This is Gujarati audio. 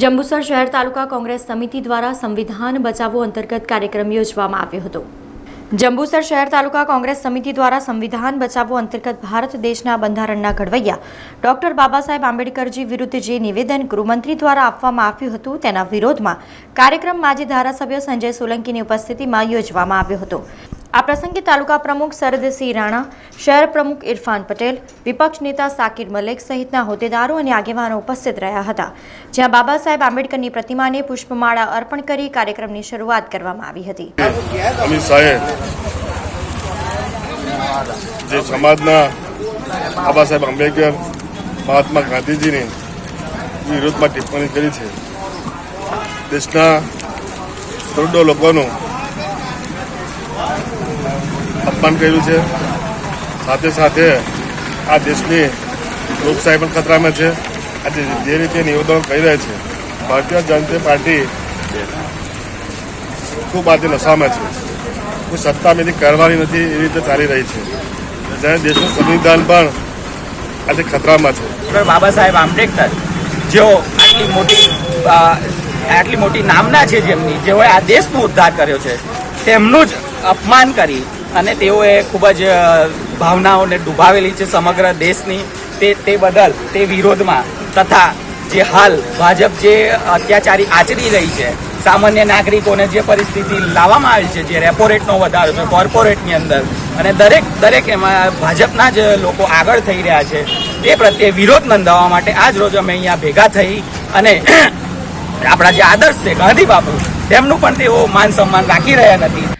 જંબુસર શહેર તાલુકા કોંગ્રેસ સમિતિ દ્વારા સંવિધાન બચાવો અંતર્ગત કાર્યક્રમ યોજવામાં આવ્યો હતો. જંબુસર શહેર તાલુકા કોંગ્રેસ સમિતિ દ્વારા સંવિધાન બચાવો અંતર્ગત ભારત દેશના બંધારણના ઘડવૈયા ડોક્ટર બાબા સાહેબ આંબેડકરજી વિરુદ્ધ જે નિવેદન ગૃહમંત્રી દ્વારા આપવામાં આવ્યું હતું, તેના વિરોધમાં કાર્યક્રમ માજી ધારાસભ્ય સંજય સોલંકીની ઉપસ્થિતિમાં યોજવામાં આવ્યો હતો. આ પ્રસંગે તાલુકા પ્રમુખ સરદસિંહ રાણા, શહેર પ્રમુખ ઇરફાન પટેલ, વિપક્ષ નેતા સાકિર મલેક સહિતના હોદ્દેદારો અને આગેવાનો ઉપસ્થિત રહ્યા હતા. જ્યાં બાબા સાહેબ આંબેડકરની પ્રતિમાને પુષ્પમાળા અર્પણ કરી કાર્યક્રમની શરૂઆત કરવામાં આવી હતી. જે સમાજના બાબા સાહેબ આંબેડકર, મહાત્મા ગાંધીજીની વિરોધમાં ટિપ્પણી કરી છે, દેશના કરોડો લોકોનું અપમાન કર્યું છે. સાથે સાથે આ દેશની લોકશાહી પણ ખતરામાં છે. આજે જે રીતે નિવેદનો કરી રહ્યા છે, ભારતીય જનતા પાર્ટી ખૂબ આજે નશામાં છે. કોઈ સત્તા મેથી કરવાની નથી એવી રીતે ચાલી રહી છે. જ્યારે દેશનું સંવિધાન પણ આજે ખતરામાં છે. બાબા સાહેબ આંબેડકર, જેઓ આટલી મોટી આટલી મોટી નામના છે જેમની, જેઓએ આ દેશનો ઉદ્ધાર કર્યો છે, તેમનું જ અપમાન કરી અને તેઓએ ખૂબ જ ભાવનાઓને ડૂબાવેલી છે સમગ્ર દેશની. તે તે બદલ, તે વિરોધમાં તથા જે હાલ ભાજપ જે અત્યાચારી આચરી રહી છે, સામાન્ય નાગરિકોને જે પરિસ્થિતિ લાવવામાં આવી છે, જે રેપો રેટનો વધારો છે, કોર્પોરેટની અંદર, અને દરેક દરેક એમાં ભાજપના જ લોકો આગળ થઈ રહ્યા છે, તે પ્રત્યે વિરોધ નોંધાવવા માટે આજ રોજ અમે અહીંયા ભેગા થઈ અને આપણા જે આદર્શ છે ગાંધી બાપુ, તેમનું પણ તેઓ માન સન્માન રાખી રહ્યા નથી.